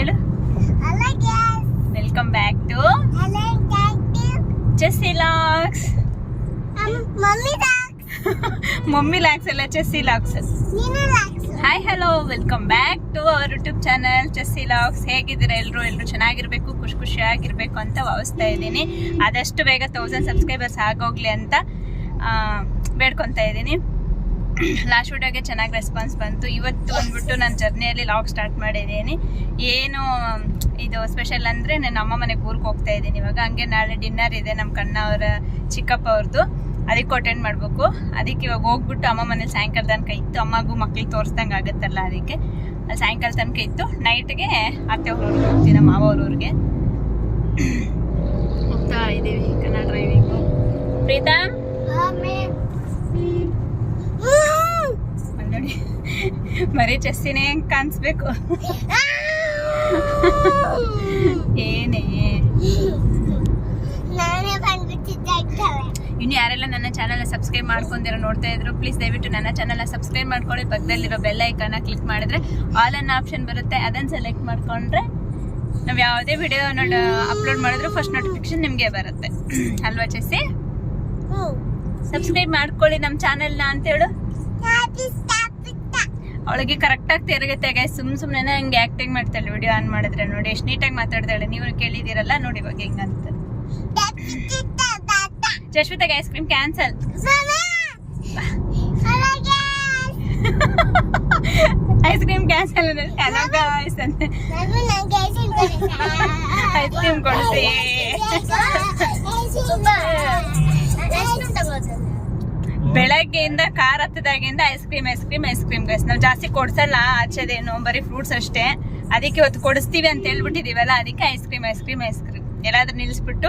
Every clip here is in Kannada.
ಹೇಳು. Welcome back to Chessy Locks mummy locks ಅಲ್ಲ Chessy Locks hi hello welcome back to our YouTube channel Chessy Locks ಹೇಗಿದ್ದೀರಾ ಎಲ್ಲರೂ ಎಲ್ಲರೂ ಚೆನ್ನಾಗಿರ್ಬೇಕು ಖುಷಿ ಖುಷಿಯಾಗಿರ್ಬೇಕು ಅಂತ ಭಾವಿಸ್ತಾ ಇದ್ದೀನಿ. ಆದಷ್ಟು ಬೇಗ ತೌಸಂಡ್ ಸಬ್ಸ್ಕ್ರೈಬರ್ಸ್ ಆಗೋಗ್ಲಿ ಅಂತ ಬೇಡ್ಕೊತಾ ಇದ್ದೀನಿ. ಲಾಸ್ಟ್ ವಿಡಿಯೋಗೆ ಚೆನ್ನಾಗಿ ರೆಸ್ಪಾನ್ಸ್ ಬಂತು. ಇವತ್ತು ಬಂದ್ಬಿಟ್ಟು ನಾನು ಜರ್ನಿಯಲ್ಲಿ ಲಾಗ್ ಸ್ಟಾರ್ಟ್ ಮಾಡಿದ್ದೀನಿ. ಏನು, ಇದು ಸ್ಪೆಷಲ್ ಅಂದರೆ ನಾನು ಅಮ್ಮ ಮನೆಗೆ ಊರಿಗೆ ಹೋಗ್ತಾ ಇದ್ದೀನಿ ಇವಾಗ. ಹಂಗೆ ನಾಳೆ ಡಿನ್ನರ್ ಇದೆ ನಮ್ಮ ಕಣ್ಣ ಅವರ, ಚಿಕ್ಕಪ್ಪ ಅವ್ರದ್ದು ಅದಕ್ಕೂ ಅಟೆಂಡ್ ಮಾಡಬೇಕು. ಅದಕ್ಕೆ ಇವಾಗ ಹೋಗ್ಬಿಟ್ಟು ಅಮ್ಮ ಮನೇಲಿ ಸಾಯಂಕಾಲ ತನಕ ಇತ್ತು. ಅಮ್ಮಗೂ ಮಕ್ಳಿಗೆ ತೋರಿಸ್ದಂಗೆ ಆಗುತ್ತಲ್ಲ ಅದಕ್ಕೆ. ಅಲ್ಲಿ ಸಾಯಂಕಾಲ ತನಕ ಇತ್ತು. ನೈಟ್ಗೆ ಅತ್ತೆ ಅವ್ರ ಊರಿಗೆ ಹೋಗ್ತೀನಿ ನಮ್ಮ ಮಾವ ಊರಿಗೆ. ಹೋಗ್ತಾ ಇದ್ದೀವಿ ಕನ್ನಡ ಡ್ರೈವಿಂಗು ಪ್ರೀತಮ್ ನೋಡಿ. ಮರಿ ಚಸ್ಸಿನೇ ಹೆಂಗ್ ಕಾಣಿಸ್ಬೇಕು. ಏನೇ. ಇನ್ನು ಯಾರೆಲ್ಲ ನನ್ನ ಚಾನಲ್ ಸಬ್ಸ್ಕ್ರೈಬ್ ಮಾಡ್ಕೊಂಡಿರೋ ನೋಡ್ತಾ ಇದ್ರು ಪ್ಲೀಸ್ ದಯವಿಟ್ಟು ನನ್ನ ಚಾನಲ್ ಸಬ್ಸ್ಕ್ರೈಬ್ ಮಾಡ್ಕೊಳ್ಳಿ. ಪಕ್ಕದಲ್ಲಿರೋ ಬೆಲ್ ಐಕನ್ನ ಕ್ಲಿಕ್ ಮಾಡಿದ್ರೆ ಆಲ್ ಅನ್ನ ಆಪ್ಷನ್ ಬರುತ್ತೆ. ಅದನ್ನ ಸೆಲೆಕ್ಟ್ ಮಾಡ್ಕೊಂಡ್ರೆ ನಾವು ಯಾವುದೇ ವಿಡಿಯೋ ನೋಡ ಅಪ್ಲೋಡ್ ಮಾಡಿದ್ರು ಫಸ್ಟ್ ನೋಟಿಫಿಕೇಶನ್ ನಿಮಗೆ ಬರುತ್ತೆ. ಅಲ್ವಾ ಚೆಸ್ಸಿ ಸಬ್ಸ್ಕ್ರೈಬ್ ಮಾಡ್ಕೊಳ್ಳಿ ನಮ್ಮ ಚಾನೆಲ್ನ ಅಂತ ಹೇಳು. ಅವಳಿಗೆ ಕರೆಕ್ಟಾಗಿ ತಿರುಗುತ್ತೆ ಗೈಸ್ ಸುಮ್ ಸುಮ್ಮನೆ ಹಂಗೆ ಆಕ್ಟಿಂಗ್ ಮಾಡ್ತಾಳೆ. ವಿಡಿಯೋ ಆನ್ ಮಾಡಿದ್ರೆ ನೋಡಿ ಎಷ್ಟು ನೀಟಾಗಿ ಮಾತಾಡ್ತಾಳೆ ನೀವು ಕೇಳಿದಿರಲ್ಲ ನೋಡಿ ಇವಾಗ ಹೆಂಗಂತ. ಜಶ್ವಿತಾಗ ice cream cancel ice cream cancel ice cream ಕೊಡಿಸಿ ಬೆಳಗ್ಗೆಯಿಂದ car ಹತ್ತದಾಗಿಂದ ice cream ice cream ice cream guys ನಾವು ಜಾಸ್ತಿ ಕೊಡ್ಸಲ್ಲ, ಆಚೆದೇನು, ಬರೀ ಫ್ರೂಟ್ಸ್ ಅಷ್ಟೇ. ಅದಕ್ಕೆ ಇವತ್ತು ಕೊಡಿಸ್ತೀವಿ ಅಂತ ಹೇಳ್ಬಿಟ್ಟಿದೀವಲ್ಲ, ಅದಕ್ಕೆ ice cream ice cream ice cream ಎಲ್ಲಾದ್ರೂ ನಿಲ್ಲಿಸ್ಬಿಟ್ಟು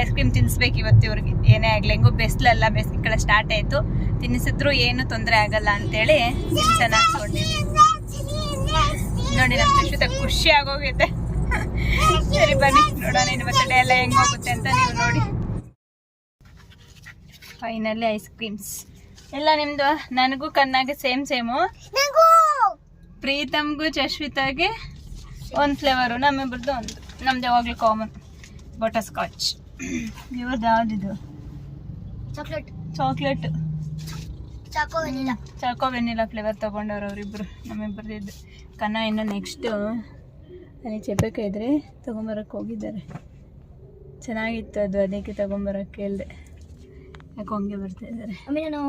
ಐಸ್ ಕ್ರೀಮ್ ತಿನ್ಸ್ಬೇಕು ಇವತ್ತು ಇವ್ರಿಗೆ. ಏನೇ ಆಗ್ಲಿ, ಹೆಂಗೋ ಬೆಸ್ಲಲ್ಲ ಬೇಸಿಗೆ ಕಡೆ ಸ್ಟಾರ್ಟ್ ಆಯ್ತು. ತಿನ್ನಿಸಿದ್ರು ಏನು ತೊಂದರೆ ಆಗಲ್ಲ ಅಂತೇಳಿ ಚೆನ್ನಾಗಿ ನೋಡಿ ನಮ್ಮ ಸುಶ್ಮಿತ ಖುಷಿ ಆಗೋಗಿದೆ. ಸರಿ, ಬನ್ನಿ. ನೋಡೋಣ, ಇನ್ನು ಮತ್ತೆ ಎಲ್ಲ ಹೆಂಗೋಗುತ್ತೆ ಅಂತ ನೀವು ನೋಡಿ. ಫೈನಲಿ ಐಸ್ ಕ್ರೀಮ್ಸ್ ಎಲ್ಲ ನಿಮ್ದು? ನನಗೂ ಕಣ್ಣಾಗೆ ಸೇಮ್ ಸೇಮು ಪ್ರೀತಮ್ಗೂ ಜಶ್ವಿತಾಗೆ ಒಂದು ಫ್ಲೇವರು ನಮ್ಮಿಬ್ರದ್ದು ಒಂದು. ನಮ್ದು ಯಾವಾಗಲೂ ಕಾಮನ್ ಬಟರ್ ಸ್ಕಾಚ್ ಇವ್ರದ್ದು ಯಾವ್ದಿದು? Chocolate. Chocolate. Choco vanilla. Choco vanilla flavour ತೊಗೊಂಡವ್ರು ಅವರಿಬ್ರು ನಮ್ಮಿಬ್ರದ್ದು ಕನ್ನ ಇನ್ನು ನೆಕ್ಸ್ಟು ನನಗೆ ಚೆಪ್ಪಕ್ಕೆ ಇದ್ರೆ ತೊಗೊಂಬರಕ್ಕೆ ಹೋಗಿದ್ದಾರೆ. ಚೆನ್ನಾಗಿತ್ತು ಅದು ಅದಕ್ಕೆ ತೊಗೊಂಬರಕ್ಕೆ ಕೇಳಿದೆ ಯಾಕೆ ಹಂಗೆ ಬರ್ತಾ ಇದ್ದಾರೆ.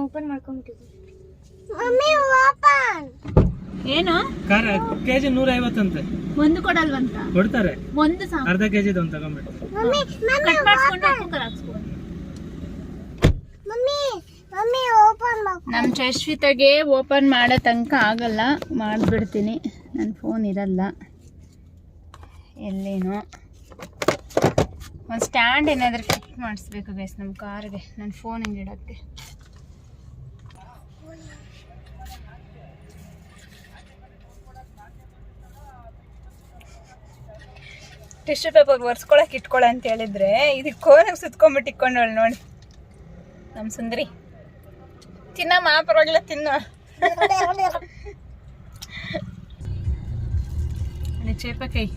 ಓಪನ್ ಮಾಡ್ಕೊಂಡ್ಬಿಟ್ಟಿದ್ವಿ ಮಮ್ಮಿ ಓಪನ್ ಏನು? ಖಾರ ಕೆಜಿ ನೂರ ಐವತ್ತಂತೆ ಒಂದು ಕೊಡಲ್ವಂತ? ಕೊಡ್ತಾರೆ. ಒಂದು ಅರ್ಧ ಕೆಜಿ ಒಂದು ತಗೊಂಡ್ಬಿಟ್ಟು. ಮಮ್ಮಿ ಕಟ್ ಮಾಡಿಸ್ಕೊಂಡು ಕುಕ್ಕರ್ ಹಾಕ್ಸ್ಕೊಂಡು. ಮಮ್ಮಿ ಮಮ್ಮಿ ಓಪನ್ ಮಾಡು ನಮ್ಮ ಜಶ್ವಿತಾಗೆ ಓಪನ್ ಮಾಡೋ ತನಕ ಆಗಲ್ಲ. ಮಾಡಿಬಿಡ್ತೀನಿ. ನನ್ನ ಫೋನ್ ಇರಲ್ಲ. ಎಲ್ಲೇನೋ. ಒಂದು ಸ್ಟ್ಯಾಂಡ್ ಏನಾದರೂ ಫಿಟ್ ಮಾಡಿಸ್ಬೇಕು ಗೈಸ್ ನಮ್ಮ ಕಾರ್ಗೆ ನನ್ನ ಫೋನ್ ಹಿಂಗೆ ಇಡೋಕ್ಕೆ. ಟಿಶ್ಯೂ ಪೇಪರ್ ಒರೆಸ್ಕೊಳಕ್ಕೆ ಇಟ್ಕೊಳ ಅಂತ ಹೇಳಿದ್ರೆ ಇದಕ್ಕೆ ಕೋನಾಗ ಸುತ್ಕೊಂಡ್ಬಿಟ್ಟು ಇಟ್ಕೊಂಡವಳು ನೋಡಿ. ನಮ್ಮ ಸುಂದರಿ. ತಿನ್ನಮ್ಮ ಪರವಾಗಿಲ್ಲ ತಿನ್ನು. ಚೇಪಕಾಯಿ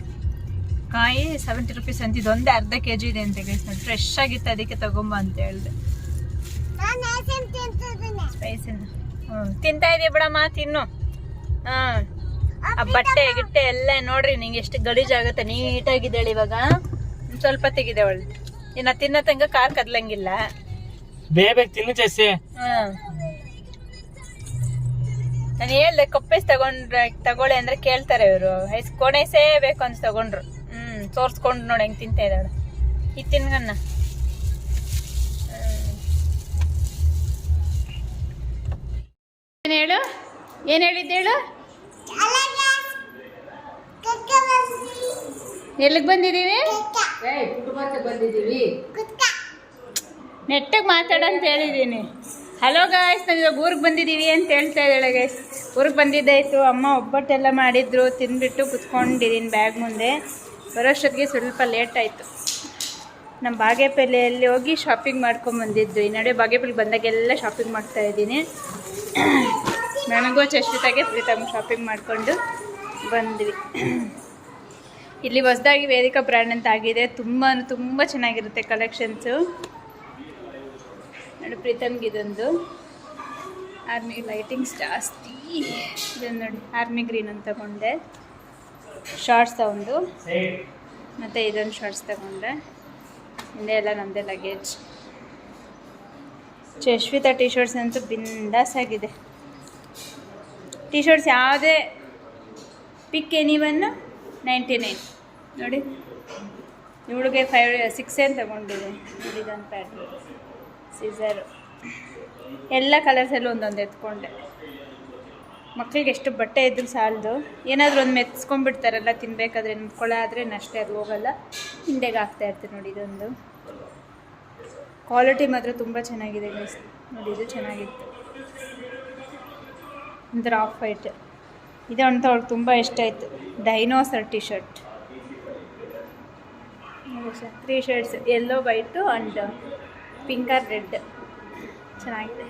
ಕಾಯಿ ಸೆವೆಂಟಿ ರುಪೀಸ್ ಅಂತ ಇದೊಂದೇ ಅರ್ಧ ಕೆ ಜಿ ಇದೆ ಅಂತ ಗೈಸ್ ನೋಡಿ ಫ್ರೆಶ್ ಆಗಿತ್ತು ಅದಕ್ಕೆ ತಗೊಂಬ ಅಂತ ಹೇಳ್ದೆ. ತಿಂತಾ ಇದೆಯಾ ಬಿಡಮ್ಮ ತಿನ್ನು. ಹಾಂ. ಆ ಬಟ್ಟೆ ಗಿಟ್ಟೆ ಎಲ್ಲ ನೋಡ್ರಿ ನಿಂಗೆ ಎಷ್ಟು ಗಲೀಜಾಗುತ್ತೆ. ನೀಟಾಗಿದ್ದಾಳೆ ಇವಾಗ. ಸ್ವಲ್ಪ ತೆಗಿದೆ ಅವಳು. ಇನ್ನ ತಿನ್ನೋ ತನಕ ಕಾರ್ ಕದ್ಲಂಗಿಲ್ಲ. ಬೇಗ ತಿನ್ನು ಚೆಸ್ಸಿ ನಾನು ಹೇಳ್ದೆ ಕೊಪ್ಪೆಸ್ ತಗೊಂಡ್ರೆ ತಗೊಳ್ಳಿ ಅಂದ್ರೆ ಕೇಳ್ತಾರೆ ಇವರು. ಐಸ್ ಕೋಣೈಸೇ ಬೇಕು ಅಂತ ತಗೊಂಡ್ರು. ತೋರ್ಸ್ಕೊಂಡು ನೋಡಿ ಹೆಂಗೆ ತಿಂತಾ ಇದ್ದಾಳೆ. ಇದು ತಿನ್ಗನ್ನ ಏನ್ ಹೇಳು? ಏನ್ ಹೇಳಿದ್ದೆ ಹೇಳು? ಎಲ್ಲಿಗೆ ಬಂದಿದ್ದೀವಿ? ನೆಟ್ಟಿಗೆ ಮಾತಾಡ ಅಂತ ಹೇಳಿದ್ದೀನಿ ಹಲೋ ಗಾಯ್ಸ್ ನಾವು ಇವಾಗ ಊರಿಗೆ ಬಂದಿದ್ದೀವಿ ಅಂತ ಹೇಳ್ತಾ ಇದ್ದಾಳೆ ಗೈಸ್ ಊರಿಗೆ ಬಂದಿದ್ದಾಯ್ತು. ಅಮ್ಮ ಒಬ್ಬಟ್ಟೆಲ್ಲ ಮಾಡಿದ್ರು ತಿಂದ್ಬಿಟ್ಟು ಕುತ್ಕೊಂಡಿದ್ದೀನಿ ಬ್ಯಾಗ್ ಮುಂದೆ. ಬರೋಷ್ಟೊತ್ತಿಗೆ ಸ್ವಲ್ಪ ಲೇಟ್ ಆಯಿತು. ನಮ್ಮ ಬಾಗೇಪಲ್ಲಿಯಲ್ಲಿ ಹೋಗಿ ಶಾಪಿಂಗ್ ಮಾಡ್ಕೊಂಬಂದಿದ್ದು ಈ ನಡುವೆ ಬಾಗೇಪಲ್ಲಿ ಬಂದಾಗೆಲ್ಲ ಶಾಪಿಂಗ್ ಮಾಡ್ತಾ ಇದ್ದೀನಿ. ನನಗೂ ಚಶ್ವಿತಾಗೆ ಪ್ರೀತಮ್ ಶಾಪಿಂಗ್ ಮಾಡಿಕೊಂಡು ಬಂದ್ವಿ. ಇಲ್ಲಿ ಹೊಸದಾಗಿ ವೇದಿಕಾ ಬ್ರ್ಯಾಂಡ್ ಅಂತ ಆಗಿದೆ. ತುಂಬ ತುಂಬ ಚೆನ್ನಾಗಿರುತ್ತೆ ಕಲೆಕ್ಷನ್ಸು ನೋಡಿ ಪ್ರೀತಮ್ಗೆ ಇದೊಂದು. ಆರ್ಮಿ ಲೈಟಿಂಗ್ಸ್ ಜಾಸ್ತಿ. ಇದೊಂದು ನೋಡಿ ಆರ್ಮಿ ಗ್ರೀನ್ ಅಂತ ತಗೊಂಡೆ ಶಾರ್ಟ್ಸ್ ತಗೊಂಡು. ಮತ್ತು ಇದೊಂದು ಶಾರ್ಟ್ಸ್ ತಗೊಂಡೆ. ಹಿಂದೆ ಎಲ್ಲ ನಮ್ಮದೇ ಲಗೇಜ್ ಚಶ್ವಿತಾ ಟಿ ಶರ್ಟ್ಸ್ ಅಂತೂ ಬಿಂದಾಸ್ ಆಗಿದೆ. ಟಿ ಶರ್ಟ್ಸ್ ಯಾವುದೇ pick any one ninety nine ನೋಡಿ. ಇವಳಿಗೆ ಫೈವ್ ಸಿಕ್ಸ್ ಏನು ತಗೊಂಡಿದೆ. ನೋಡಿ ಇದೊಂದು ಪ್ಯಾಟ್ರು ಸೀಸರು ಎಲ್ಲ ಕಲರ್ಸಲ್ಲೂ ಒಂದೊಂದು ಎತ್ಕೊಂಡೆ. ಮಕ್ಕಳಿಗೆ ಎಷ್ಟು ಬಟ್ಟೆ ಇದ್ರೂ ಸಾಲದು. ಏನಾದರೂ ಒಂದು ಮೆತ್ಸ್ಕೊಂಡ್ಬಿಡ್ತಾರಲ್ಲ, ತಿನ್ಬೇಕಾದ್ರೆ ಕೊಳೆ ಆದರೆ ಅಷ್ಟೇ ಅದು ಹೋಗಲ್ಲ. ಹಿಂದೆಗೆ ಆಗ್ತಾ ಇರ್ತೀನಿ ನೋಡಿ ಇದೊಂದು. ಕ್ವಾಲಿಟಿ ಮಾತ್ರ ತುಂಬ ಚೆನ್ನಾಗಿದೆ ಗೈಸ್ ನೋಡಿ ಇದು ಚೆನ್ನಾಗಿತ್ತು. ಒಂಥರ ಆಫ್ ವೈಟ್ ಇದು ಅಂತ ಅವ್ಳಿಗೆ ತುಂಬ ಇಷ್ಟ ಆಯಿತು. Dinosaur T shirt three shirts yellow white and pink or red ಚೆನ್ನಾಗಿದೆ.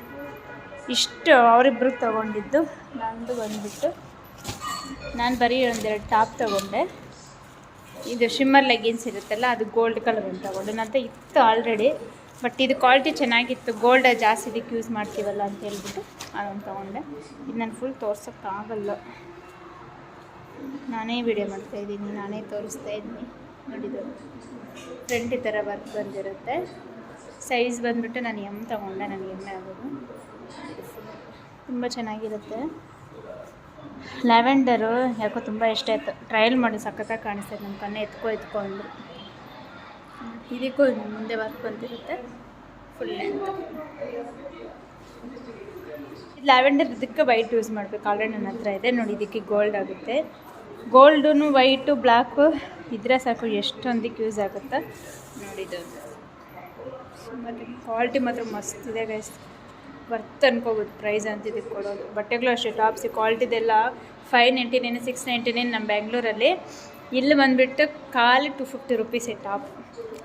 ಇಷ್ಟು ಅವರಿಬ್ಬರು ತೊಗೊಂಡಿದ್ದು. ನಂದು ಬಂದುಬಿಟ್ಟು ನಾನು ಬರೀ ಒಂದೆರಡು ಟಾಪ್ ತೊಗೊಂಡೆ. ಇದು ಶಿಮ್ಮರ್ ಲೆಗಿನ್ಸ್ ಇರುತ್ತಲ್ಲ, ಅದು ಗೋಲ್ಡ್ ಕಲರ್ ಅಂತ ತೊಗೊಂಡು. ನಂತ ಇತ್ತು ಆಲ್ರೆಡಿ ಬಟ್ ಇದು ಕ್ವಾಲಿಟಿ ಚೆನ್ನಾಗಿತ್ತು. ಗೋಲ್ಡ್ ಜಾಸ್ತಿ ಇದಕ್ಕೆ ಯೂಸ್ ಮಾಡ್ತೀವಲ್ಲ ಅಂತ ಹೇಳ್ಬಿಟ್ಟು ಅದೊಂದು ತೊಗೊಂಡೆ. ಇದು ನಾನು ಫುಲ್ ತೋರ್ಸೋಕ್ಕಾಗಲ್ಲ ನಾನೇ ವಿಡಿಯೋ ಮಾಡ್ತಾಯಿದ್ದೀನಿ ನಾನೇ ತೋರಿಸ್ತಾ ಇದ್ದೀನಿ. ನೋಡಿದ್ದು ಫ್ರೆಂಡ್ ಈ ಥರ ವರ್ಕ್ ಬಂದಿರುತ್ತೆ. ಸೈಜ್ ಬಂದುಬಿಟ್ಟು ನಾನು ಎಂ ತೊಗೊಂಡೆ ನನಗೆ ಎಮ್ಮೆ ಆಗೋದು ತುಂಬ ಚೆನ್ನಾಗಿರುತ್ತೆ. ಲ್ಯಾವೆಂಡರು ಯಾಕೋ ತುಂಬ ಇಷ್ಟ ಆಯಿತು. ಟ್ರಯಲ್ ಮಾಡಿ ಸಖತ್ತಾಗಿ ಕಾಣಿಸ್ತೈತೆ ನಮ್ಮ ಕಣ್ಣೆ ಎತ್ಕೊ ಎತ್ಕೊಂಡು ಇದಕ್ಕೂ ಮುಂದೆ ವರ್ಕ್ ಬಂದಿರುತ್ತೆ ಫುಲ್ ಲೆಂತ್ ಲ್ಯಾವೆಂಡರ್, ಇದಕ್ಕೆ ವೈಟ್ ಯೂಸ್ ಮಾಡಬೇಕು. ಆಲ್ರೆಡಿ ನನ್ನ ಹತ್ರ ಇದೆ. ನೋಡಿ, ಇದಕ್ಕೆ ಗೋಲ್ಡ್ ಆಗುತ್ತೆ. ಗೋಲ್ಡು ವೈಟು ಬ್ಲ್ಯಾಕು ಇದ್ರೆ ಸಾಕು ಎಷ್ಟೊಂದಕ್ಕೆ ಯೂಸ್ ಆಗುತ್ತೆ. ನೋಡಿದ್ದು ಕ್ವಾಲಿಟಿ ಮಾತ್ರ ಮಸ್ತ್ ಇದೆ ಗೈಸ್ ವರ್ತ್ ಅನ್ಕೋಬೋದು ಪ್ರೈಸ್ ಅಂತ ಇದಕ್ಕೆ ಕೊಡೋದು. ಬಟ್ಟೆಗಳು ಅಷ್ಟೇ tops ಕ್ವಾಲಿಟಿದೆಲ್ಲ five ninety nine six ninety nine ನಮ್ಮ ಬ್ಯಾಂಗ್ಳೂರಲ್ಲಿ ಇಲ್ಲಿ ಬಂದುಬಿಟ್ಟು ಖಾಲಿ ಟು ಫಿಫ್ಟಿ ರುಪೀಸ್ ಟಾಪ್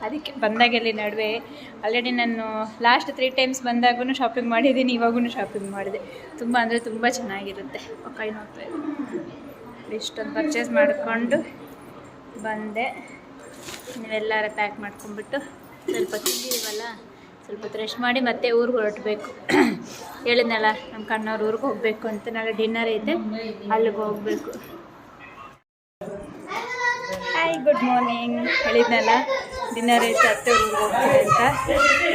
ಅದಕ್ಕೆ ಬಂದಾಗೆಲ್ಲಿ ನಡುವೆ ಆಲ್ರೆಡಿ ನಾನು ಲಾಸ್ಟ್ ತ್ರೀ ಟೈಮ್ಸ್ ಬಂದಾಗೂ ಶಾಪಿಂಗ್ ಮಾಡಿದ್ದೀನಿ ಇವಾಗೂ ಶಾಪಿಂಗ್ ಮಾಡಿದೆ. ತುಂಬ ಅಂದರೆ ತುಂಬ ಚೆನ್ನಾಗಿರುತ್ತೆ. ಕೈ ನೋಡ್ತಾ ಇದೆ. ಇಷ್ಟೊಂದು ಪರ್ಚೇಸ್ ಮಾಡಿಕೊಂಡು ಬಂದೆ. ನೀವೆಲ್ಲರ ಪ್ಯಾಕ್ ಮಾಡ್ಕೊಂಬಿಟ್ಟು ಸ್ವಲ್ಪ ತಿಂದಿದ್ದೀವಲ್ಲ ಸ್ವಲ್ಪ ರೆಸ್ಟ್ ಮಾಡಿ ಮತ್ತೆ ಊರಿಗೆ ಹೊರಟಬೇಕು. ಹೇಳಿದ್ನಲ್ಲ ನಮ್ಮ ಕಣ್ಣವ್ರ ಊರಿಗೆ ಹೋಗಬೇಕು ಅಂತ. ನಾಳೆ ಡಿನ್ನರ್ ಐತೆ, ಅಲ್ಲಿಗೆ ಹೋಗಬೇಕು. ಹಾಯ್ ಗುಡ್ ಮಾರ್ನಿಂಗ್ ಹೇಳಿದ್ನಲ್ಲ ಡಿನ್ನರ್ ಐತೆ, ಅತ್ತೆ ಊರಿಗೆ ಹೋಗ್ತೀವಿ ಅಂತ.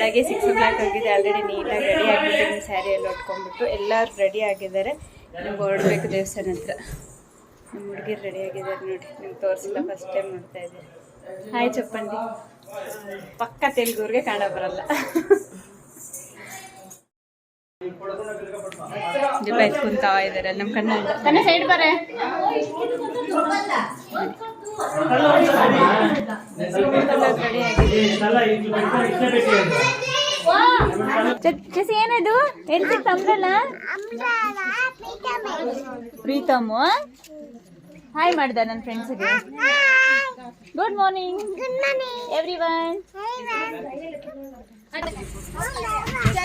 ಹಾಗೆ ಸಿಕ್ಸ್ ಓ ಕ್ಲಾಕ್ ಆಗಿದೆ ಆಲ್ರೆಡಿ ನೀಟಾಗಿ ರೆಡಿ ಆಗಿಬಿಟ್ಟಿದ್ದೀನಿ ಸ್ಯಾರಿ ಎಲ್ಲ ಉಟ್ಕೊಂಡ್ಬಿಟ್ಟು ಎಲ್ಲರೂ ರೆಡಿ ಆಗಿದ್ದಾರೆ. ನಮ್ಗೆ ಹೊರಡಬೇಕು ದೇವಸ್ಥಾನ ಹತ್ರ. ನಮ್ಮ ಹುಡುಗಿರು ರೆಡಿ ಆಗಿದ್ದಾರೆ ನೋಡಿ. ನಿಮ್ಗೆ ತೋರಿಸಿಲ್ಲ ಫಸ್ಟ್ ಟೈಮ್ ನೋಡ್ತಾ ಇದ್ದೀರಿ. ಹಾಯ್ ಚಪ್ಪಂಡಿ. ಪಕ್ಕ ತೆಲುಗುರ್ಗೆ ಕನ್ನಡ ಬರಲ್ಲ. ಎತ್ಕೊಂತ ಇದ್ದಾರೆ ನಮ್ಮ ಕನ್ನಡ ತನ್ನ ಸೈಡ್ ಬರೇ. ಜಸಿ ಏನದು? ಎಲ್ಲಿ ತಂಬ್ರಲ್ಲ ಪ್ರೀತಮ್ ಹಾಯ್ ಮಾಡ್ದ ನನ್ನ ಫ್ರೆಂಡ್ಸ್ಗೆ ಗುಡ್ ಮಾರ್ನಿಂಗ್ ಎವ್ರಿ ಒನ್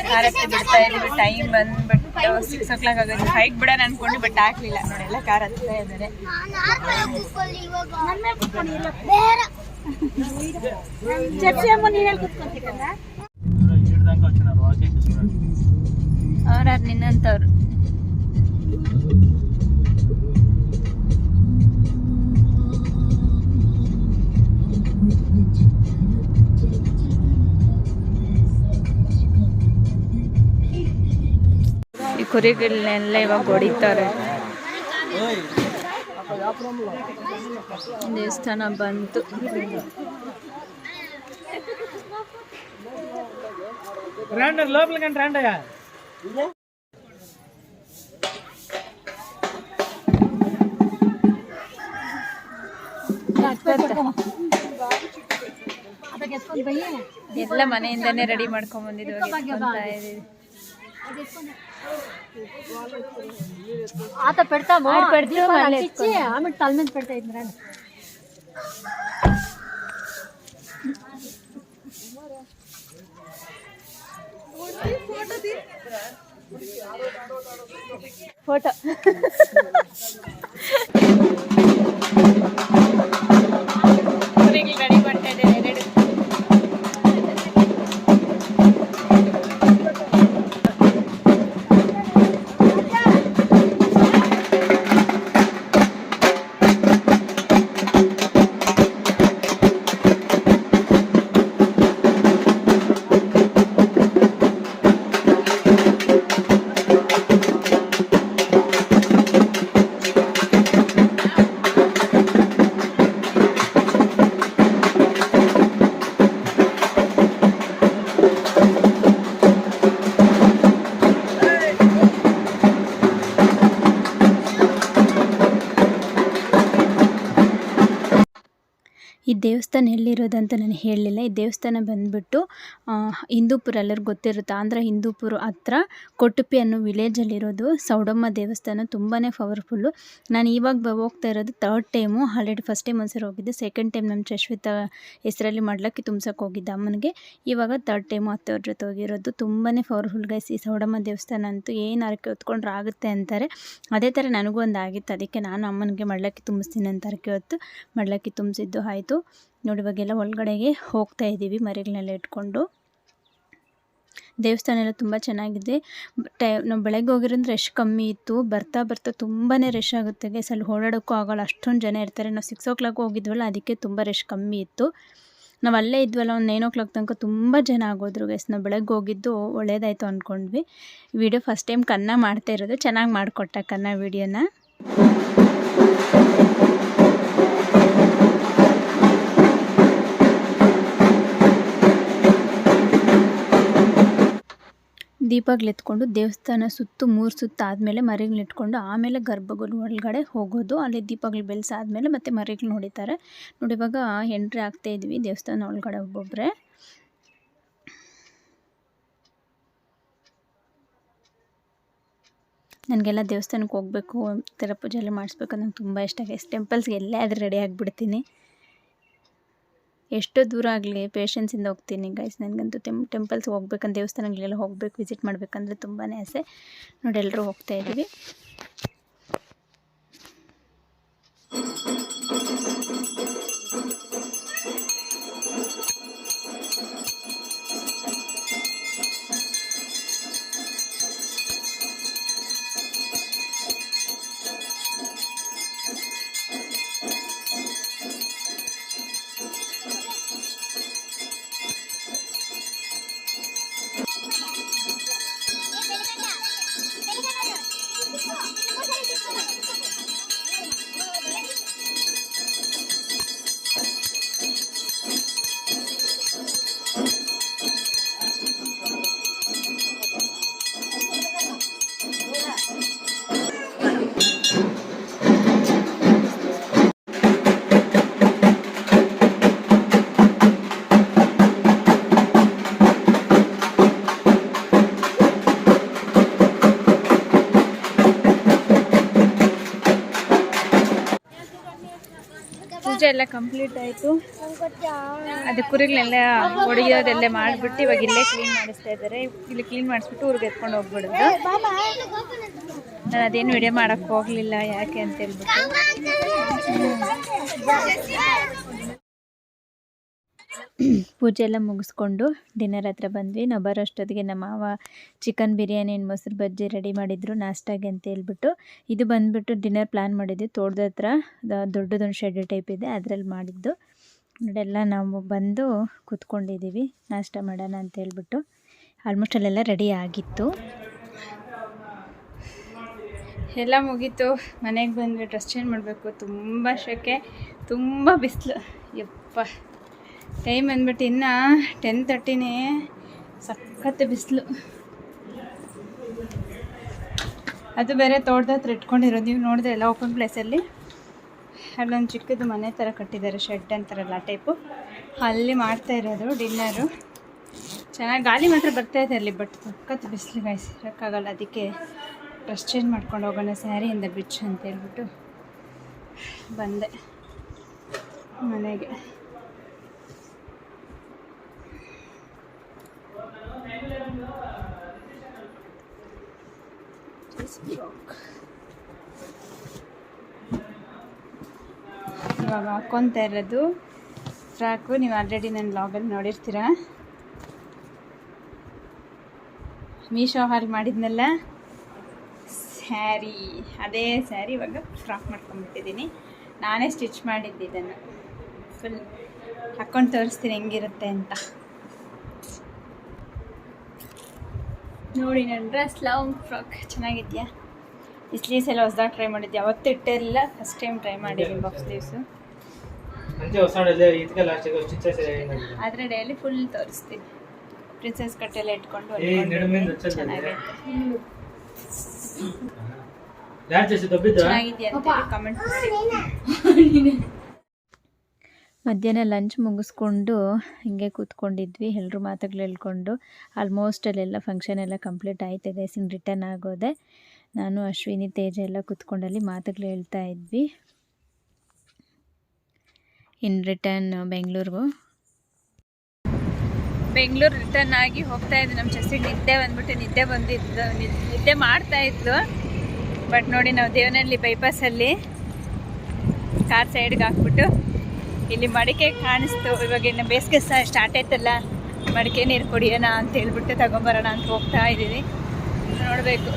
ಕಾರಕ್ಕೆ ಬಿಡ್ತಾ ಇದೀವಿ ಟೈಮ್ ಬಂದ್ಬಿಟ್ಟು ಸಿಕ್ಸ್ ಓ ಕ್ಲಾಕ್ ಆಗುತ್ತೆ ಹೈಕ್ ಬಿಡೋಣ ಅನ್ಕೊಂಡು ಬಟ್ ಹಾಕ್ಲಿಲ್ಲ ನೋಡಿ ಎಲ್ಲ ಕಾರ್ ಹತ್ತಾ ಇದ್ದಾರೆ. ಚರ್ಚೆ ಅಮ್ಮ ನೀನು ಹೇಳಿ ಕೂತ್ಕೊಂತಿದ್ದಲ್ಲ ಅವ್ರ ನಿನ್ನಂತವ್ರು. ಕುರಿಗಳನ್ನೆಲ್ಲ ಇವಾಗ ಹೊಡಿತಾರೆ. ದೇವಸ್ಥಾನ ಬಂತು. ಎಲ್ಲ ಮನೆಯಿಂದಾನೇ ರೆಡಿ ಮಾಡ್ಕೊಂಡ್ ಬಂದಿದ್ವಿ ఆత పెడతాము. పెడితే ఆమె తల మీద పెడతాయి ఫోటో. ಈ ಎಲ್ಲಿರೋದು ಅಂತ ನಾನು ಹೇಳಲಿಲ್ಲ. ಈ ದೇವಸ್ಥಾನ ಬಂದುಬಿಟ್ಟು ಹಿಂದೂಪುರ ಎಲ್ಲರಿಗೂ ಗೊತ್ತಿರುತ್ತೆ. ಆಂಧ್ರ ಹಿಂದೂಪುರ ಹತ್ರ ಕೊಟ್ಟುಪಿ ಅನ್ನೋ ವಿಲೇಜಲ್ಲಿರೋದು ಸೌಡಮ್ಮ ದೇವಸ್ಥಾನ. ತುಂಬಾ ಪವರ್ಫುಲ್ಲು ನಾನು ಇವಾಗ ಹೋಗ್ತಾ ಇರೋದು third time already first time ಒಂದ್ಸರಿ ಹೋಗಿದ್ದೆ. ಸೆಕೆಂಡ್ ಟೈಮ್ ನಮ್ಮ ಶಶ್ವಿತ ಹೆಸರಲ್ಲಿ ಮಾಡ್ಲಕ್ಕೆ ತುಂಬ್ಸಕ್ಕೆ ಹೋಗಿದ್ದೆ ಅಮ್ಮನಿಗೆ. ಇವಾಗ ತರ್ಡ್ ಟೈಮು ಅತ್ತೆಯವ್ರ ಜೊತೆ ಹೋಗಿರೋದು. ತುಂಬಾ ಪವರ್ಫುಲ್ ಗೈಸ್ ಈ ಸೌಡಮ್ಮ ದೇವಸ್ಥಾನ ಅಂತೂ ಏನು ಅರಕೆ ಹೊತ್ಕೊಂಡ್ರೆ ಆಗುತ್ತೆ ಅಂತಾರೆ. ಅದೇ ಥರ ನನಗೂ ಒಂದು ಆಗಿತ್ತು ಅದಕ್ಕೆ ನಾನು ಅಮ್ಮನಿಗೆ ಮಳ್ಳಕ್ಕಿ ತುಂಬಿಸ್ತೀನಿ ಅಂತ ಅರ್ಕೆ ಹೊತ್ತು ಮಳ್ಳಕ್ಕಿ ತುಂಬಿಸಿದ್ದು ಆಯಿತು. ನೋಡಿ, ಇವಾಗೆಲ್ಲ ಒಳಗಡೆಗೆ ಹೋಗ್ತಾ ಇದ್ದೀವಿ ಮರಿಗಳನ್ನೆಲ್ಲ ಇಟ್ಕೊಂಡು. ದೇವಸ್ಥಾನ ಎಲ್ಲ ತುಂಬ ಚೆನ್ನಾಗಿದೆ. ಟೈ, ನಾವು ಬೆಳಗ್ಗೆ ಹೋಗಿರೋದ್ರೆ ರಶ್ ಕಮ್ಮಿ ಇತ್ತು. ಬರ್ತಾ ಬರ್ತಾ ತುಂಬಾ ರಶ್ ಆಗುತ್ತೆ. ಗೈಸ್ ಅಲ್ಲಿ ಓಡಾಡೋಕ್ಕೂ ಆಗೋಲ್ಲ. ಅಷ್ಟೊಂದು ಜನ ಇರ್ತಾರೆ. ನಾವು ಸಿಕ್ಸ್ ಓ ಕ್ಲಾಕ್ ಹೋಗಿದ್ವಲ್ಲ, ಅದಕ್ಕೆ ತುಂಬ ರಶ್ ಕಮ್ಮಿ ಇತ್ತು. ನಾವು ಅಲ್ಲೇ ಇದ್ವಲ್ಲ, ಒಂದು ನೈನ್ ಓ ಕ್ಲಾಕ್ ತನಕ ತುಂಬ ಜನ ಆಗೋದ್ರು. ಗೈಸ್ ನಾವು ಬೆಳಗ್ಗೆ ಹೋಗಿದ್ದು ಒಳ್ಳೇದಾಯಿತು ಅಂದ್ಕೊಂಡ್ವಿ ವಿಡಿಯೋ ಫಸ್ಟ್ ಟೈಮ್ ಕನ್ನ ಮಾಡ್ತಾ ಇರೋದು. ಚೆನ್ನಾಗಿ ಮಾಡಿಕೊಟ್ಟ ಕನ್ನ ವಿಡಿಯೋನ ದೀಪಗಳೆತ್ಕೊಂಡು ದೇವಸ್ಥಾನ ಸುತ್ತು ಮೂರು ಸುತ್ತು ಆದಮೇಲೆ ಮರಿಗಳಿಟ್ಕೊಂಡು ಆಮೇಲೆ ಗರ್ಭಗುಡಿ ಒಳಗಡೆ ಹೋಗೋದು. ಅಲ್ಲಿ ದೀಪಗಳು ಬೆಳೆಸಾದ್ಮೇಲೆ ಮತ್ತೆ ಮರಿಗಳು ಹೊಡಿತಾರೆ. ನೋಡಿ, ಇವಾಗ ಎಂಟ್ರಿ ಆಗ್ತಾ ಇದ್ವಿ ದೇವಸ್ಥಾನ ಒಳಗಡೆ ಒಬ್ಬೊಬ್ಬರೇ ನನಗೆಲ್ಲ ದೇವಸ್ಥಾನಕ್ಕೆ ಹೋಗಬೇಕು ಥರ ಪೂಜೆ ಎಲ್ಲ ಮಾಡಿಸ್ಬೇಕು ನಂಗೆ ತುಂಬ ಇಷ್ಟ. ಆಗಿದೆ ಟೆಂಪಲ್ಸ್ಗೆ ಎಲ್ಲೇ ಆದರೂ ರೆಡಿ ಆಗಿಬಿಡ್ತೀನಿ. ಎಷ್ಟೋ ದೂರ ಆಗಲಿ ಪೇಷನ್ಸಿಂದ ಹೋಗ್ತೀನಿ ಗೈಸ್ ನನಗಂತೂ ಟೆಮ್ ಟೆಂಪಲ್ಸ್ಗೆ ಹೋಗ್ಬೇಕಂತ ದೇವಸ್ಥಾನಗಳಿಗೆಲ್ಲ ಹೋಗ್ಬೇಕು ವಿಸಿಟ್ ಮಾಡಬೇಕಂದ್ರೆ ತುಂಬಾ ಆಸೆ. ನೋಡಿ ಎಲ್ಲರೂ ಹೋಗ್ತಾ ಇದ್ದೀವಿ ಎಲ್ಲ ಕಂಪ್ಲೀಟ್ ಆಯಿತು. ಅದು ಕುರಿಗಳೆಲ್ಲ ಒಡೆಯೋದೆಲ್ಲ ಮಾಡಿಬಿಟ್ಟು ಇವಾಗ ಇಲ್ಲೇ ಕ್ಲೀನ್ ಮಾಡಿಸ್ತಾ ಇದ್ದಾರೆ. ಇಲ್ಲಿ ಕ್ಲೀನ್ ಮಾಡಿಸ್ಬಿಟ್ಟು ಊರಿಗೆ ಎತ್ಕೊಂಡು ಹೋಗ್ಬಿಡೋದು. ನಾನು ಅದೇನು ವಿಡಿಯೋ ಮಾಡೋಕ್ಕೆ ಹೋಗಲಿಲ್ಲ, ಯಾಕೆ ಅಂತ ಹೇಳ್ಬಿಟ್ಟು. ಪೂಜೆ ಎಲ್ಲ ಮುಗಿಸ್ಕೊಂಡು ಡಿನ್ನರ್ ಹತ್ರ ಬಂದ್ವಿ. ನಾವು ಬರೋಷ್ಟೊತ್ತಿಗೆ ನಮ್ಮ ಮಾವ ಚಿಕನ್ ಬಿರಿಯಾನಿ ಆ್ಯಂಡ್ ಮೊಸರು ಬಜ್ಜಿ ರೆಡಿ ಮಾಡಿದ್ರು ನಾಷ್ಟಾಗೆ ಅಂತ ಹೇಳ್ಬಿಟ್ಟು. ಇದು ಬಂದುಬಿಟ್ಟು ಡಿನ್ನರ್ ಪ್ಲ್ಯಾನ್ ಮಾಡಿದ್ವಿ. ತೋಟದ ಹತ್ರ ದೊಡ್ಡದೊಂದು ಶೆಡ್ ಟೈಪ್ ಇದೆ, ಅದರಲ್ಲಿ ಮಾಡಿದ್ದು. ನೋಡೆಲ್ಲ ನಾವು ಬಂದು ಕೂತ್ಕೊಂಡಿದ್ದೀವಿ ನಾಷ್ಟ ಮಾಡೋಣ ಅಂತ ಹೇಳ್ಬಿಟ್ಟು. ಆಲ್ಮೋಸ್ಟ್ ಅಲ್ಲೆಲ್ಲ ರೆಡಿ ಆಗಿತ್ತು. ಎಲ್ಲ ಮುಗೀತು. ಮನೆಗೆ ಬಂದ್ವಿ ಡ್ರೆಸ್ ಚೇಂಜ್ ಮಾಡಬೇಕು. ತುಂಬ ಶೆಕೆ, ತುಂಬ ಬಿಸಿಲು. ಯಪ್ಪ. ಟೈಮ್ ಬಂದ್ಬಿಟ್ಟು ಇನ್ನು ಟೆನ್ ತರ್ಟಿನೇ ಸಖತ್ತು ಬಿಸಿಲು. ಅದು ಬೇರೆ ತೋಟದ ಹತ್ರ ಇಟ್ಕೊಂಡಿರೋದು. ನೀವು ನೋಡಿದ್ರೆ ಎಲ್ಲ ಓಪನ್ ಪ್ಲೇಸಲ್ಲಿ ಅಲ್ಲೊಂದು ಚಿಕ್ಕದು ಮನೆ ಥರ ಕಟ್ಟಿದ್ದಾರೆ ಶೆಡ್ ಅಂತಾರಲ್ಲ ಆ ಟೈಪು ಅಲ್ಲಿ ಮಾಡ್ತಾ ಇರೋದು ಡಿನ್ನರು ಚೆನ್ನಾಗಿ ಗಾಳಿ ಮಾತ್ರ ಬರ್ತಾ ಇದೆ ಅಲ್ಲಿ ಬಟ್ ಸಖತ್ತು ಬಿಸಿಲು ಗಾಯಿಸಿರೋಕ್ಕಾಗಲ್ಲ ಅದಕ್ಕೆ ಡ್ರೆಸ್ ಚೇಂಜ್ ಮಾಡ್ಕೊಂಡು ಹೋಗೋಣ ಸ್ಯಾರಿಯಿಂದ ಬಿಚ್ ಅಂತ ಹೇಳ್ಬಿಟ್ಟು ಬಂದೆ ಮನೆಗೆ. ಇವಾಗ ಹಾಕ್ಕೊತಾ ಇರೋದು. ಫ್ರಾಕು ನೀವು ಆಲ್ರೆಡಿ ನನ್ನ ಬ್ಲಾಗಲ್ಲಿ ನೋಡಿರ್ತೀರ? ಮೀಶೋ ಹಾಲ್ ಮಾಡಿದ್ನಲ್ಲ? ಸ್ಯಾರಿ, ಅದೇ ಸ್ಯಾರಿ ಇವಾಗ ಫ್ರಾಕ್ ಮಾಡ್ಕೊಂಡ್ಬಿಟ್ಟಿದ್ದೀನಿ. ನಾನೇ ಸ್ಟಿಚ್ ಮಾಡಿದ್ದು ಇದನ್ನು. ಫುಲ್ ಹಾಕ್ಕೊಂಡು ತೋರಿಸ್ತೀನಿ ಹೆಂಗಿರುತ್ತೆ ಅಂತ. ನೋಡಿ ನನ್ನ ಡ್ರೆಸ್ ಲಾಂಗ್ ಫ್ರಾಕ್ ಚೆನ್ನಾಗಿದೆಯಾ? ಈ ಸ್ಲೀವ್ಸ್ ಎಲ್ಲ ಹೊಸ್ದಾಗಿ ಟ್ರೈ ಮಾಡಿದ್ದೆ ಅವತ್ತು ಇಟ್ಟಿರಲಿಲ್ಲ ಫಸ್ಟ್ ಟೈಮ್ ಟ್ರೈ ಮಾಡಿದ್ದೀನಿ ಬಾಕ್ಸ್ ಸ್ಲೀವ್ಸು ಆದರೆ ಡೈಲಿ ಫುಲ್ ತೋರಿಸ್ತೀನಿ. ಪ್ರಿನ್ಸಸ್ ಕಟ್ಟೆಲ್ಲ ಇಟ್ಕೊಂಡು ಚೆನ್ನಾಗಿದೆ ಚೆನ್ನಾಗಿದೆಯಾ ಅಂತ ಕಮೆಂಟ್ ಮಾಡಿ. ಮಧ್ಯಾಹ್ನ ಲಂಚ್ ಮುಗಿಸ್ಕೊಂಡು ಹಿಂಗೆ ಕೂತ್ಕೊಂಡಿದ್ವಿ. ಎಲ್ಲರೂ ಮಾತುಗಳು ಹೇಳ್ಕೊಂಡು ಆಲ್ಮೋಸ್ಟ್ ಅಲ್ಲೆಲ್ಲ ಫಂಕ್ಷನ್ ಎಲ್ಲ ಕಂಪ್ಲೀಟ್ ಆಯ್ತದೆ ಇನ್ನು ರಿಟರ್ನ್ ಆಗೋದೆ ನಾನು, ಅಶ್ವಿನಿ, ತೇಜ ಎಲ್ಲ ಕೂತ್ಕೊಂಡಲ್ಲಿ ಮಾತುಗಳು ಹೇಳ್ತಾ ಇದ್ವಿ. ಇನ್ ರಿಟರ್ನ್ ಬೆಂಗಳೂರಿಗೂ. ಬೆಂಗಳೂರು ರಿಟರ್ನ್ ಆಗಿ ಹೋಗ್ತಾ ಇದ್ವಿ. ನಮ್ಮ ಚಸ್ಸಿಗೆ ನಿದ್ದೆ ಬಂದ್ಬಿಟ್ಟು ನಿದ್ದೆ ಬಂದಿದ್ದು ನಿದ್- ನಿದ್ದೆ ಮಾಡ್ತಾ ಇದ್ದು ಬಟ್ ನೋಡಿ ನಾವು ದೇವನಹಳ್ಳಿ ಬೈಪಾಸಲ್ಲಿ ಕಾರ್ ಸೈಡ್ಗೆ ಹಾಕ್ಬಿಟ್ಟು ಇಲ್ಲಿ ಮಡಿಕೆ ಕಾಣಿಸ್ತು. ಇವಾಗ ಇನ್ನು ಬೇಸಿಗೆ ಸಹ ಸ್ಟಾರ್ಟ್ ಆಯ್ತಲ್ಲ, ಮಡಿಕೆ ನೀರು ಕುಡಿಯೋಣ ಅಂತ ಹೇಳ್ಬಿಟ್ಟು ತಗೊಂಬರೋಣ ಅಂತ ಹೋಗ್ತಾ ಇದ್ದೀವಿ. ನೋಡಬೇಕು.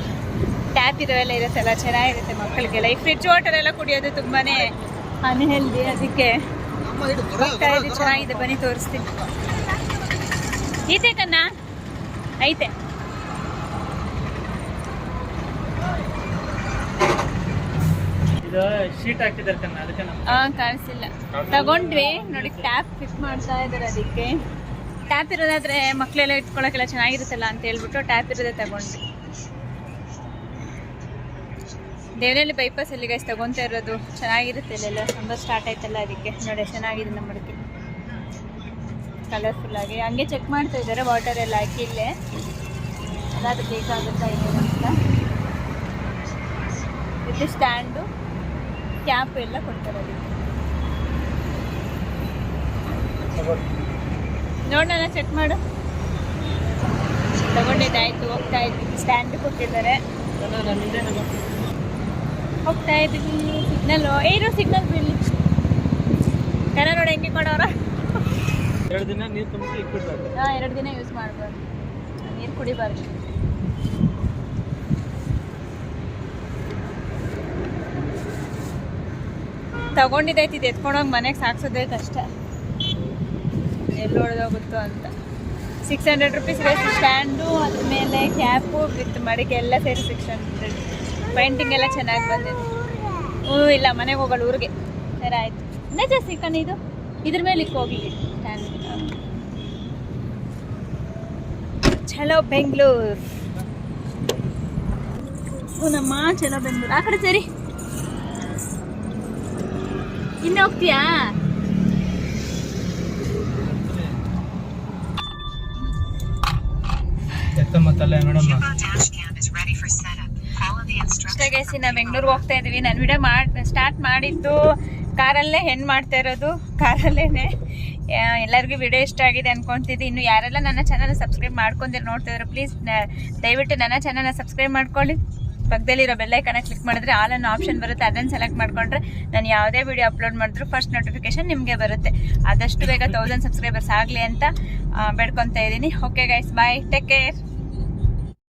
ಟ್ಯಾಪ್ ಇರೋವೆಲ್ಲ ಇರುತ್ತಲ್ಲ ಚೆನ್ನಾಗಿರುತ್ತೆ ಮಕ್ಕಳಿಗೆಲ್ಲ ಈ ಫ್ರಿಡ್ಜ್ ವಾಟರ್ ಎಲ್ಲ ಕುಡಿಯೋದು ತುಂಬಾ ಅನ್ಹೆಲ್ದಿ ಅದಕ್ಕೆ. ಚೆನ್ನಾಗಿದೆ. ಬನ್ನಿ ತೋರಿಸ್ತೀನಿ. ಐತೆ ಕಣ್ಣ ಐತೆ. ಶೀಟ್ ಹಾಕಿದ್ದಾರೆ ಅದಕ್ಕೆ ಹಾ ಕಾಣಿಸಿಲ್ಲ. ತಗೊಂಡ್ವಿ. ನೋಡಿ ಟ್ಯಾಪ್ ಫಿಟ್ ಮಾಡ್ತಾ ಇದಾರೆ ಅದಕ್ಕೆ. ಟ್ಯಾಪ್ ಇರೋದಾದ್ರೆ ಮಕ್ಕಳೆಲ್ಲ ಇಟ್ಕೊಳಕ್ಕೆಲ್ಲ ಚೆನ್ನಾಗಿರುತ್ತಲ್ಲ ಅಂತ ಹೇಳ್ಬಿಟ್ಟು ಟ್ಯಾಪ್ ಇರೋದೇ ತಗೊಂಡ್ವಿ. ದೇವನಹಳ್ಳಿ ಬೈಪಾಸ್ ಅಲ್ಲಿ ಗೈಸ್ ತಗೊಂತಾ ಇರೋದು. ಚೆನ್ನಾಗಿರುತ್ತೆ ಇಲ್ಲೆಲ್ಲ. ಸಂಬರ್ ಸ್ಟಾರ್ಟ್ ಆಯ್ತಲ್ಲ ಅದಕ್ಕೆ. ನೋಡಿ, ಚೆನ್ನಾಗಿದೆ ನಮ್ಮ ಮಡಿಕೆ ಕಲರ್ಫುಲ್ ಆಗಿ. ಹಂಗೆ ಚೆಕ್ ಮಾಡ್ತಾ ಇದ್ದಾರೆ ವಾಟರ್ ಎಲ್ಲ ಹಾಕಿ ಇಲ್ಲೇ. ಎಲ್ಲಾದ್ರೂ ಬೇಕಾಗುತ್ತಾ ಇಲ್ಲ ಅಂತ. ಇದು ಸ್ಟ್ಯಾಂಡು ಕ್ಯಾಪ್ ಎಲ್ಲ ಕೊಡ್ತಾರೆ ಅದಕ್ಕೆ. ನೋಡೋಣ ಚೆಕ್ ಮಾಡು. ತಗೊಂಡಿದ್ದಾಯ್ತು ಹೋಗ್ತಾ ಇದ್ವಿ. ಸ್ಟ್ಯಾಂಡ್ ಕೊಟ್ಟಿದ್ದಾರೆ. ಹೋಗ್ತಾ ಇದ್ದೀನಿ ಸಿಗ್ನಲ್ ಏನು ಸಿಗ್ನಲ್ ಬಿಡ್ಲಿ. ಕರ ನೋಡಿ ಹೆಂಗೆ ಕೊಡೋರ. ಎರಡು ದಿನ ನೀರು ತುಂಬಿ ಎರಡು ದಿನ ಯೂಸ್ ಮಾಡ್ಬಾರ್ದು ನೀರು ಕುಡಿಬಾರ್ದು. ತಗೊಂಡಿದ್ದೈತಿ ಇದು ಎತ್ಕೊಂಡೋಗಿ ಮನೆಗೆ ಸಾಕ್ಸೋದೇ ಕಷ್ಟ ಎಲ್ಲಿ ಅಂತ. ಸಿಕ್ಸ್ ಹಂಡ್ರೆಡ್ ರುಪೀಸ್ ಸ್ಟ್ಯಾಂಡು ಅದ್ರ ಮೇಲೆ ಕ್ಯಾಪು ವಿತ್ ಮಡಿಕೆ ಎಲ್ಲ ಸೇರಿ ಸಿಕ್ಸ್ ಹಂಡ್ರೆಡ್ ಪೇಂಟಿಂಗ್ ಎಲ್ಲ ಚೆನ್ನಾಗಿ ಬಂದಿದೆ. ಹ್ಞೂ, ಇಲ್ಲ, ಮನೆಗೆ ಹೋಗೋಳು ಊರಿಗೆ. ಸರಿ, ಆಯಿತು. ನಿಜ ಸಿಕ್ಕಣ ಇದು. ಇದ್ರ ಮೇಲೆ ಹೋಗ್ಲಿ ಸ್ಟ್ಯಾಂಡ್ ಚಲೋ ಬೆಂಗಳೂರು. ನಮ್ಮ ಚಲೋ ಬೆಂಗಳೂರು. ಆ ಕಡೆ ಸರಿ. ಇನ್ನು ಹೋಗ್ತೀಯಾ? ಬೆಂಗಳೂರಿಗೆ ಹೋಗ್ತಾ ಇದೀವಿ. ನಾನು ವಿಡಿಯೋ ಮಾಡಿ ಸ್ಟಾರ್ಟ್ ಮಾಡಿದ್ದು ಕಾರಲ್ಲೇ ಹೆಣ್ಣು ಮಾಡ್ತಾ ಇರೋದು. ಕಾರಲ್ಲೇನೆ. ಎಲ್ಲರಿಗೂ ವಿಡಿಯೋ ಇಷ್ಟ ಆಗಿದೆ ಅನ್ಕೊಂತಿದ್ದೆ. ಇನ್ನು ಯಾರೆಲ್ಲ ನನ್ನ ಚಾನಲ್ ಸಬ್ಸ್ಕ್ರೈಬ್ ಮಾಡ್ಕೊಂಡಿರೋ ನೋಡ್ತಾ ಇದ್ರು ಪ್ಲೀಸ್ ದಯವಿಟ್ಟು ನನ್ನ ಚಾನಲ್ನ ಸಬ್ಸ್ಕ್ರೈಬ್ ಮಾಡ್ಕೊಳ್ಳಿ. ಪಕ್ಕದಲ್ಲಿರೋ ಬೆಲ್ಲೈಕನ ಕ್ಲಿಕ್ ಮಾಡಿದ್ರೆ ಆಲ್ ಅನ್ನೋ ಆಪ್ಷನ್ ಬರುತ್ತೆ. ಅದನ್ನು ಸೆಲೆಕ್ಟ್ ಮಾಡ್ಕೊಂಡ್ರೆ ನಾನು ಯಾವುದೇ ವಿಡಿಯೋ ಅಪ್ಲೋಡ್ ಮಾಡಿದ್ರು ಫಸ್ಟ್ ನೋಟಿಫಿಕೇಶನ್ ನಿಮಗೆ ಬರುತ್ತೆ. ಆದಷ್ಟು ಬೇಗ ತೌಸಂಡ್ ಸಬ್ಸ್ಕ್ರೈಬರ್ಸ್ ಆಗಲಿ ಅಂತ ಬೇಡ್ಕೊತಾ ಇದ್ದೀನಿ. Okay guys bye take care